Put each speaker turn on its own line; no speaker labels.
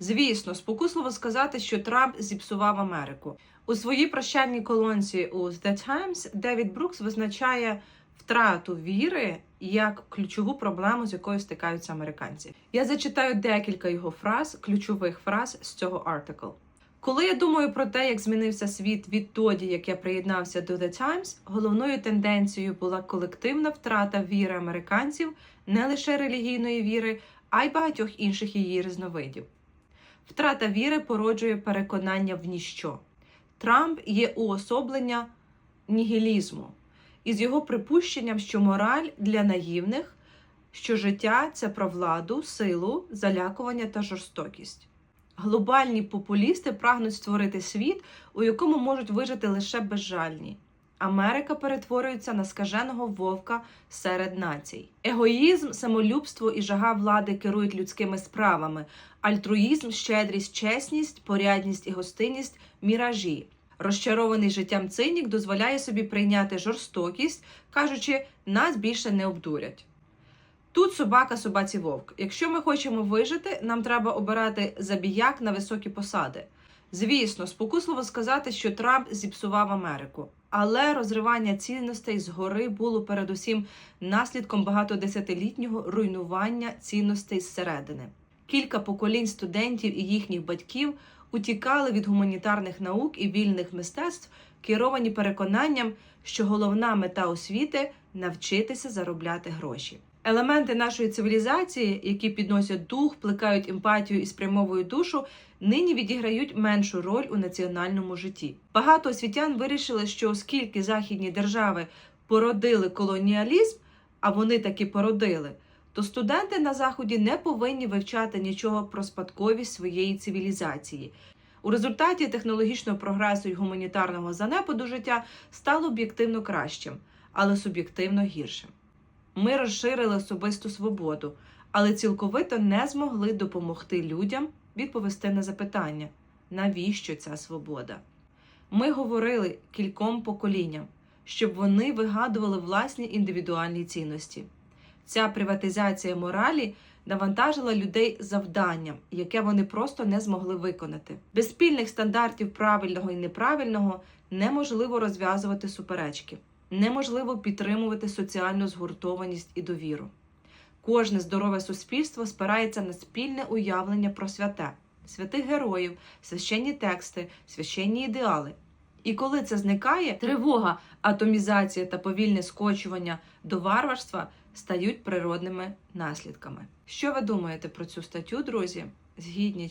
Звісно, спокусливо сказати, що Трамп зіпсував Америку. У своїй прощальній колонці у The Times Девід Брукс визначає втрату віри як ключову проблему, з якою стикаються американці. Я зачитаю декілька його фраз, ключових фраз з цього артикл. Коли я думаю про те, як змінився світ відтоді, як я приєднався до The Times, головною тенденцією була колективна втрата віри американців, не лише релігійної віри, а й багатьох інших її різновидів. Втрата віри породжує переконання в ніщо. Трамп є уособлення нігілізму із його припущенням, що мораль для наївних, що життя це про владу, силу, залякування та жорстокість. Глобальні популісти прагнуть створити світ, у якому можуть вижити лише безжальні. Америка перетворюється на скаженого вовка серед націй. Егоїзм, самолюбство і жага влади керують людськими справами. Альтруїзм, щедрість, чесність, порядність і гостинність міражі. Розчарований життям цинік дозволяє собі прийняти жорстокість, кажучи, нас більше не обдурять. Тут собака, собаці вовк. Якщо ми хочемо вижити, нам треба обирати забіяк на високі посади. Звісно, спокусливо сказати, що Трамп зіпсував Америку, але розривання цінностей згори було передусім наслідком багатодесятилітнього руйнування цінностей зсередини. Кілька поколінь студентів і їхніх батьків утікали від гуманітарних наук і вільних мистецтв, керовані переконанням, що головна мета освіти навчитися заробляти гроші. Елементи нашої цивілізації, які підносять дух, плекають емпатію і спрямовують душу, нині відіграють меншу роль у національному житті. Багато освітян вирішили, що оскільки західні держави породили колоніалізм, а вони таки породили, то студенти на заході не повинні вивчати нічого про спадковість своєї цивілізації. У результаті технологічного прогресу і гуманітарного занепаду життя стало об'єктивно кращим, але суб'єктивно гіршим. Ми розширили особисту свободу, але цілковито не змогли допомогти людям відповісти на запитання, навіщо ця свобода. Ми говорили кільком поколінням, щоб вони вигадували власні індивідуальні цінності. Ця приватизація моралі навантажила людей завданням, яке вони просто не змогли виконати. Без спільних стандартів правильного і неправильного неможливо розв'язувати суперечки, неможливо підтримувати соціальну згуртованість і довіру. Кожне здорове суспільство спирається на спільне уявлення про святе, святих героїв, священні тексти, священні ідеали. І коли це зникає, тривога, атомізація та повільне скочування до варварства стають природними наслідками. Що ви думаєте про цю статтю, друзі? Згідні